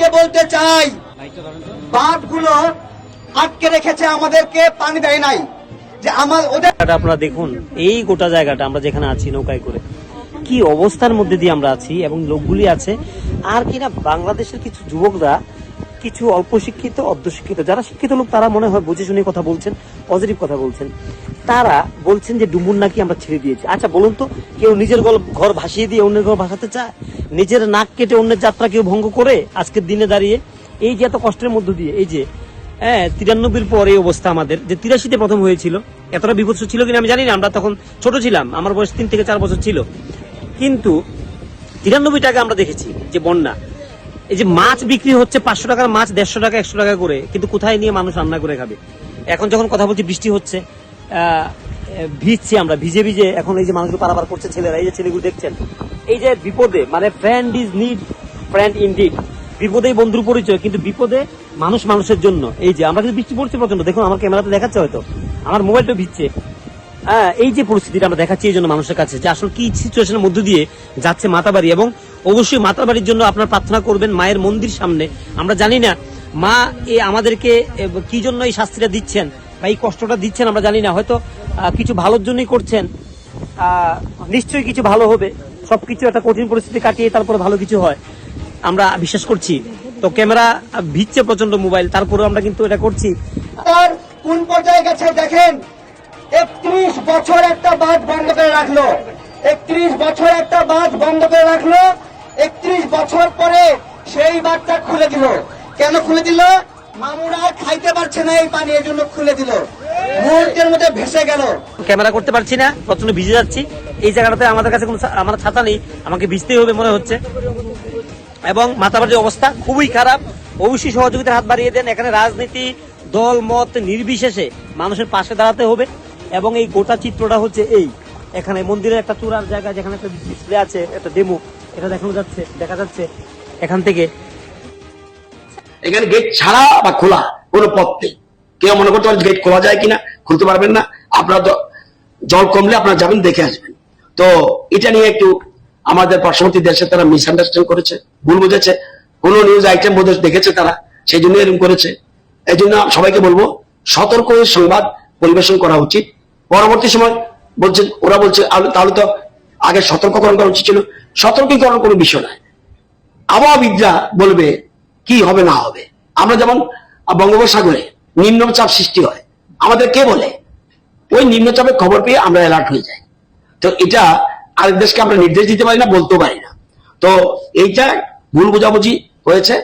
আজকে বলতে চাই? বাঁধগুলো আটকে রেখেছে আমাদেরকে পানি দেয় নাই। যে আমার ওদের আপনারা দেখুন, এই গোটা জায়গাটা আমরা যেখানে আছি নৌকায় করে। কি অবস্থার মধ্যে দিয়ে আমরা আছি এবং লোকগুলি আছে, আর কিনা বাংলাদেশের কিছু যুবকরা, কিছু অল্প শিক্ষিত অর্ধশিক্ষিত যারা শিক্ষিত লোক, তারা মনে হয় বুঝে শুনে কথা বলছেন পজিটিভ কথা বলছেন। তারা বলছেন যে ডুমুর নাকি আমরা ছেড়ে দিয়েছি। আচ্ছা বলুন তো, কেউ নিজের ঘর ভাসিয়ে দিয়ে অন্যের ঘর ভাসাতে চায়? নিজের নাক কেটে অন্যের যাত্রা কেউ ভঙ্গ করে আজকের দিনে দাঁড়িয়ে? এই যে এত কষ্টের মধ্য দিয়ে, এই যে হ্যাঁ তিরানব্বইর পর এই অবস্থা আমাদের, যে তিরাশিতে প্রথম হয়েছিল, এতটা বিভৎস ছিল কিনা আমি জানি না, আমরা তখন ছোট ছিলাম, আমার বয়স তিন থেকে চার বছর ছিল। কিন্তু তিরানব্বই টাকা আমরা দেখেছি যে বন্যা। এই যে মাছ বিক্রি হচ্ছে পাঁচশো টাকার মাছ দেড়শো টাকা, একশো টাকা করে, কিন্তু কোথায় নিয়ে মানুষ রান্না করে খাবে? এখন যখন কথা বলছি, বৃষ্টি হচ্ছে ভিজছি আমরা ভিজে ভিজে এখন এই যে মানুষগুলো পারাপার করছে ছেলেরা এই যে ছেলেগুলো দেখছেন এই যে বিপদে মানে friend is need friend in deed বিপদেই বন্ধুর পরিচয় কিন্তু বিপদে মানুষ মানুষের জন্য এই যে আমরা কিন্তু বৃষ্টি পড়ছে প্রচণ্ড দেখুন আমার ক্যামেরাতে দেখাচ্ছে হয়তো আমার মোবাইলটা ভিজছে হ্যাঁ, এই যে পরিস্থিতিটা আমরা দেখাচ্ছি এই জন্য মানুষের কাছে যে আসলে কি সিচুয়েশনের মধ্য দিয়ে যাচ্ছে মাতাবাড়ি এবং অবশ্যই মাতাবাড়ির জন্য আপনার প্রার্থনা করবেন মায়ের মন্দির সামনে আমরা জানি না মা এ আমাদেরকে কি জন্য এই শাস্তিটা দিচ্ছেন বা এই কষ্টটা দিচ্ছেন, আমরা জানি না। হয়তো কিছু ভালোর জন্যই করছেন। নিশ্চয়ই কিছু ভালো হবে। সবকিছু একটা কঠিন পরিস্থিতি কাটিয়ে তারপরে ভালো কিছু হয়। আমরা বিশ্বাস করছি। তো ক্যামেরা ভিজছে প্রচণ্ড মোবাইল, তারপরেও আমরা কিন্তু এটা করছি। কোন পর্যায়ে গেছে দেখেন? একত্রিশ বছর একটা বাঁধ বন্ধ করে রাখল। একত্রিশ বছর একটা বাঁধ বন্ধ করে রাখল। একত্রিশ বছর পরে সেই বাঁধটা খুলে দিল। কেন খুলে দিল? পারছে না মুহূর্তের মধ্যে ভেসে ক্যামেরা করতে পারছি না প্রচণ্ড ভিজে যাচ্ছি। এই জায়গাটাতে আমাদের কাছে কোনো আমার ছাতা নেই, আমাকে ভিজতেই হবে মনে হচ্ছে। এবং মাতাবাড়ির অবস্থা খুবই খারাপ। অবশ্যই সহযোগিতার হাত বাড়িয়ে দেন। এখানে রাজনীতি, দল, মত নির্বিশেষে মানুষের পাশে দাঁড়াতে হবে। এবং এই গোটা চিত্রটা হচ্ছে এই। এখানে মন্দিরের একটা চূড়ার জায়গা, যেখানে একটা ডিসপ্লে আছে, একটা ডেমো এটা দেখানো যাচ্ছে, দেখা যাচ্ছে। এখান থেকে এখানে গেট ছাড়া বা খোলা কোনো পথ নেই। কেউ মনে করতে পারেন গেট খোলা যায় কিনা, খুলতে পারবেন না। আপনারা জল কমলে আপনারা যাবেন, দেখে আসবেন। তো এটা নিয়ে একটু আমাদের পার্শ্ববর্তী দেশে তারা মিসআন্ডারস্ট্যান্ড করেছে, ভুল বুঝেছে। কোন নিউজ আইটেম বোধ দেখেছে তারা, সেই জন্য এরকম করেছে। এই জন্য সবাইকে বলব, সতর্ক সংবাদ পরিবেশন করা উচিত। পরবর্তী সময় বলছে, ওরা বলছে তাহলে তো আগে সতর্ককরণ করা উচিত ছিল। সতর্কীকরণ কোনো বিষয় নয়। আবহাওয়াবিদরা বলবে কি হবে না হবে। আমরা যেমন বঙ্গোপসাগরে নিম্নচাপ সৃষ্টি হয়, আমাদের কে বলে? ওই নিম্নচাপের খবর পেয়ে আমরা অ্যালার্ট হয়ে যাই। তো এটা আরেক দেশকে আমরা নির্দেশ দিতে পারি না, বলতেও পারি না। তো এইটা ভুল বোঝাবুঝি হয়েছে।